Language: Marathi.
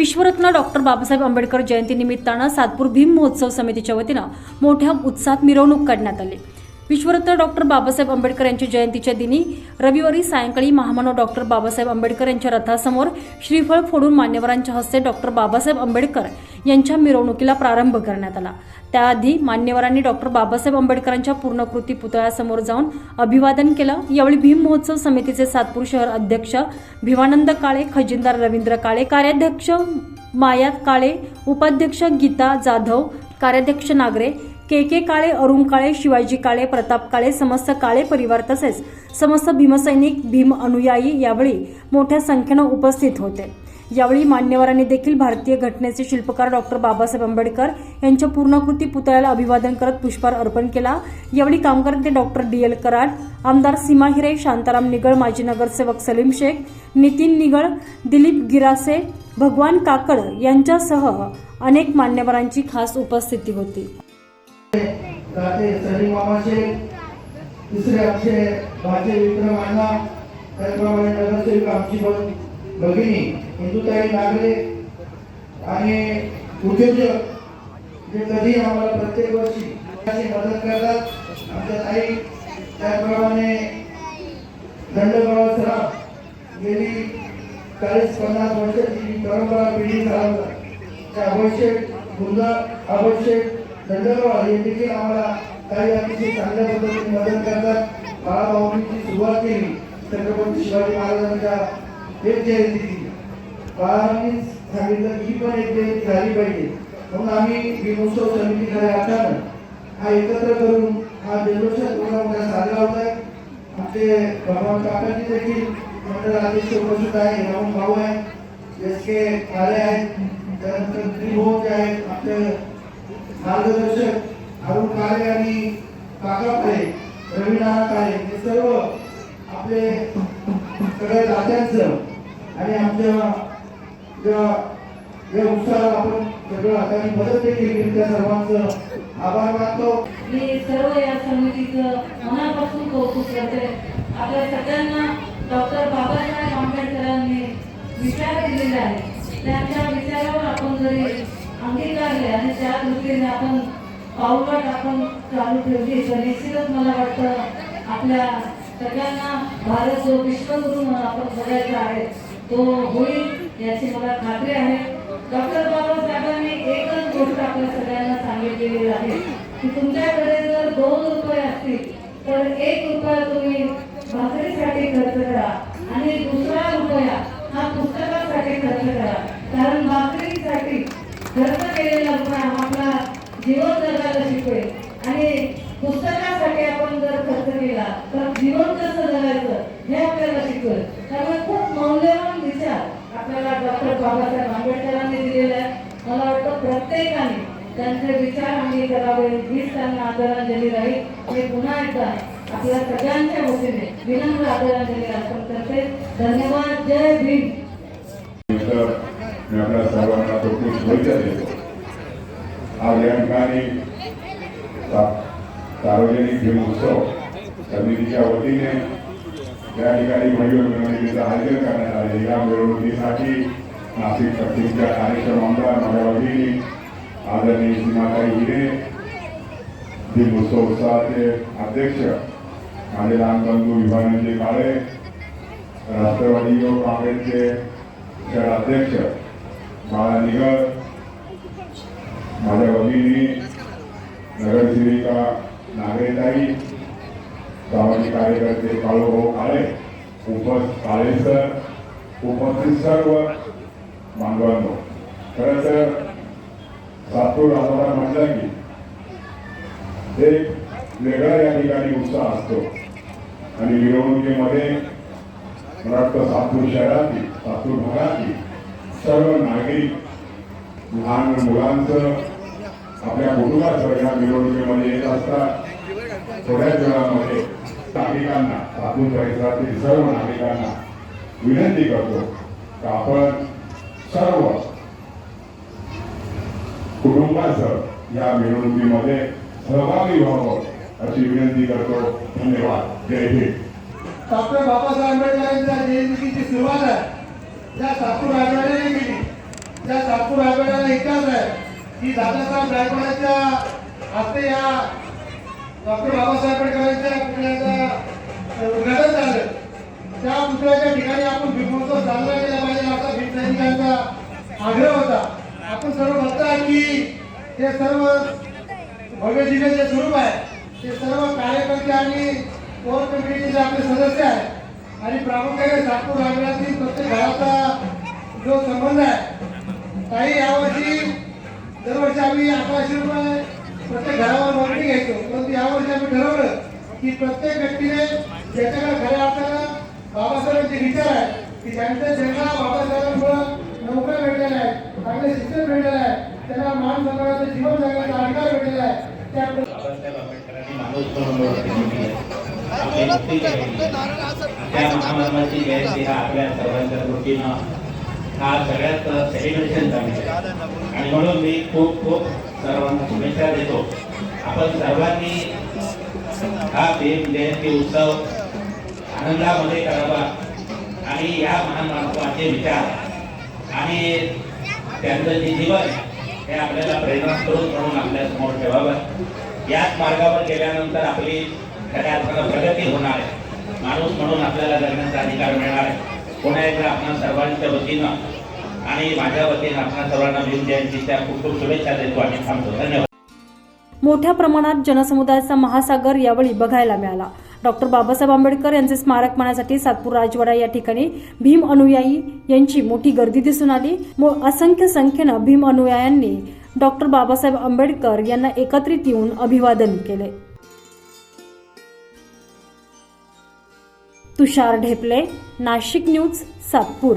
विश्वरत्न डॉक्टर बाबासाहेब आंबेडकर जयंतीनिमित्तानं सातपूर भीम महोत्सव समितीच्या वतीनं मोठ्या उत्साहात मिरवणूक काढण्यात आली. विश्वरत्न डॉक्टर बाबासाहेब आंबेडकर यांच्या जयंतीच्या दिनी रविवारी सायंकाळी महामानव डॉक्टर बाबासाहेब आंबेडकर यांच्या रथासमोर श्रीफळ फोडून मान्यवरांच्या हस्ते डॉक्टर बाबासाहेब आंबेडकर यांच्या मिरवणुकीला प्रारंभ करण्यात आला. त्याआधी मान्यवरांनी डॉक्टर बाबासाहेब आंबेडकरांच्या पूर्णकृती पुतळ्यासमोर जाऊन अभिवादन केलं. यावेळी भीम महोत्सव समितीचे सातपूर शहर अध्यक्ष भिवानंद काळे खजिनदार रवींद्र काळे कार्याध्यक्ष मायात काळे उपाध्यक्ष गीता जाधव कार्याध्यक्ष नागरे के के काळे अरुण काळे शिवाजी काळे प्रताप काळे समस्त काळे परिवार तसेच समस्त भीमसैनिक भीम अनुयायी यावेळी मोठ्या संख्येनं उपस्थित होते. यावेळी मान्यवरांनी देखील भारतीय घटनेचे शिल्पकार डॉक्टर बाबासाहेब आंबेडकर यांच्या पूर्णकृती पुतळ्याला अभिवादन करत पुष्पहार अर्पण केला. यावेळी कामगार नेते डॉक्टर डी एल कराड आमदार सीमा हिरे शांताराम निगळ माजी नगरसेवक सलीम शेख नितीन निगळ दिलीप गिरासे भगवान काकड यांच्यासह अनेक मान्यवरांची खास उपस्थिती होती. दुसरे आमचे विक्रम अण्णा त्याचप्रमाणे आमची पण भगिनी हिंदुताई नागरे आणि उद्योजक जे कधी आम्हाला प्रत्येक वर्षी मदत करतात आमच्या ताई त्याचप्रमाणे दंडगाव सराफ गेली चाळीस पन्नास वर्षाची जी परंपरा पिढी चालवतात त्या आवश्यक मुलं आवश्यक दंडगाव हे देखील आम्हाला काही अतिशय चांगल्या पद्धतीने मदत करतात. बाळाभाऊंची सुरुवात केली छत्रपती शिवाजी महाराजांच्या एक जयंती दिली बाळांनी सांगितलं ही पण एक जयंती झाली पाहिजे. म्हणून आम्ही भीमोत्सव समितीकडे असताना हा एकत्र करून हा जल्लोषात एवढा मोठा साजरा होत आहे. आमचे भगवान काकाजी देखील मंडळ अध्यक्ष उपस्थित आहे. राहून भाऊ आहे. एस के काळे आहेत त्यानंतर त्रिभुवन जे आहेत आमचे मार्गदर्शक अरुण काळे आणि काका काळे रवीनाथ काळे हे सर्व आपले सगळ्या दात्यांचं आणि आमच्या ज्या या उत्साहात आपण सगळं हाताने मदत देखील केली त्या सर्वांचं आभार मानतो. मी सर्व या समितीचं मनापासून कौतुक करते. आपल्या सगळ्यांना डॉक्टर बाबासाहेब आंबेडकरांनी विचार दिलेले आहे त्यांच्या विचारावर आपण जरी अंगीकारले आणि त्या दृष्टीने आपण पावलं आपण चालू ठेवली तर निश्चितच मला वाटतं आपल्या सगळ्यांना भारत जो विश्वगुरु म्हणून आपण बघायचा आहे तो होईल याची मला खात्री आहे. डॉक्टर बाबासाहेबांनी एकच गोष्ट आपल्या सगळ्यांना सांगितलेली आहे की तुमच्याकडे जर दोन रुपये असतील तर एक रुपया तुम्ही भाकरीसाठी खर्च करा आणि दुसरा रुपया हा पुस्तकासाठी खर्च करा. कारण भाकरीसाठी खर्च केलेला रुपया आपला जीवन जगायला शिकवेल आणि पुस्तकासाठी आपण जर खर्च केला तर जीवन कसं जगायचं हे आपल्याला शिकवेल त्यामुळे खूप मौल्यवान विचार आपल्याला डॉक्टर बाबासाहेब आंबेडकरांनी दिलेले आहेत मला वाटतं प्रत्येकाने त्यांचे विचार आम्ही करावे हीच त्यांना आदरांजली राहील हे पुन्हा एकदा आपल्या सगळ्यांच्या वतीने विनम्र आदरांजली अर्पण करते. धन्यवाद. जय भीम. मी आपल्या सर्वांना तो खूप शुभेच्छा देतो. आज या ठिकाणी सार्वजनिक भीम उत्सव समितीच्या वतीने या ठिकाणी भव्य मिरवणुकीचं आयोजन करण्यात आले. या मिरवणुकीसाठी नाशिक पश्चिमच्या कार्यक्रम आमदार माझ्या वतीने आदरणीय सीमाताई हिरे भीम उत्सवाचे अध्यक्ष माझे लहान बंधू विभागांचे काळे राष्ट्रवादी युवक काँग्रेसचे शहर अध्यक्ष बाळा निगर माझ्या भगिनी नगरसेविका नागरेताई सामाजिक कार्यकर्ते काळूभाऊ काळे उपस काळे सर उपस्थित सर्व बांधवांनो खरं तर सातपूर आम्हाला म्हटलं की एक वेगळा या ठिकाणी उत्साह असतो. आणि मिरवणुकीमध्ये मला वाटतं सातपूर शहरातील सातपूर भागातील सर्व नागरिक लहान मुलांचं आपल्या कुटुंबासह या मिरवणुकीमध्ये येत असतात. थोड्याच वेळामध्ये नागरिकांना लातूर परिसरातील सर्व नागरिकांना विनंती करतो की आपण सर्व कुटुंबासह या मिरवणुकीमध्ये सहभागी व्हावं अशी विनंती करतो. धन्यवाद. जय हिंद. डॉक्टर बाबासाहेब आंबेडकरांच्या जयंतीची सुरुवात आहे. त्या सातपूर राजवाड्याने केली. त्या सातपूर आघाड्याला इतिहास आहे. की दादासाहेब रायगडाच्या हस्ते या डॉक्टर बाबासाहेब आंबेडकरांच्या पुतळ्याचं उद्घाटन झालं त्या पुतळ्याच्या ठिकाणी आपण भीमोत्सव साजरा केला पाहिजे. असा भीमसैनिकांचा आग्रह होता आपण सर्व बघता की ते सर्व भव्य जे स्वरूप आहे ते सर्व कार्यकर्ते आणि कोर कमिटीचे जे आपले सदस्य आहेत. आणि प्रामुख्याने नागपूर राजवाड्यातील प्रत्येक घराचा जो संबंध आहे काही यावर्षी दरवर्षी आम्ही अकराशे रुपये प्रत्येक घरावर मागणी घ्यायचो परंतु यावर्षी आम्ही ठरवलं की प्रत्येक व्यक्तीने ज्याच्याकडे खऱ्या अर्थानं बाबासाहेबांचे विचार आहे की ज्यांच्या ज्यांना बाबासाहेबांमुळं नोकऱ्या भेटलेल्या आहेत चांगले शिक्षण भेटलेलं आहे त्याला मान सन्मानाचं जीवन जगण्याचा अधिकार भेटलेला आहे. बाबासाहेब आंबेडकरांनी जयंती हा आपल्या सर्वांच्या दृष्टीनं हा सगळ्यात सेलिब्रेशन झाली आणि म्हणून मी खूप खूप सर्वांना शुभेच्छा देतो. आपण सर्वांनी हा भीम जयंती उत्सव आनंदामध्ये करावा. आणि या महान माणसाचे विचार आणि त्यांचं जे जीवन हे आपल्याला प्रेरणास्रोत म्हणून आपल्यासमोर ठेवावं. याच मार्गावर गेल्यानंतर आपली खऱ्या अर्थानं प्रगती होणार आहे. माणूस म्हणून आपल्याला जगण्याचा अधिकार मिळणार आहे. पुन्हा एकदा आपल्या सर्वांच्या वतीनं आणि माझ्या वतीनं आपल्या सर्वांना भीम जयंतीच्या खूप खूप शुभेच्छा देतो आणि थांबतो. धन्यवाद. मोठ्या प्रमाणात जनसमुदायाचा महासागर यावेळी बघायला मिळाला. डॉक्टर बाबासाहेब आंबेडकर यांचे स्मारक मानासाठी सातपूर राजवाडा या ठिकाणी भीम अनुयायी यांची मोठी गर्दी दिसून आली. असंख्य संख्येनं भीम अनुयायांनी डॉक्टर बाबासाहेब आंबेडकर यांना एकत्रित येऊन अभिवादन केले. तुषार ढेपले नाशिक न्यूज सातपूर.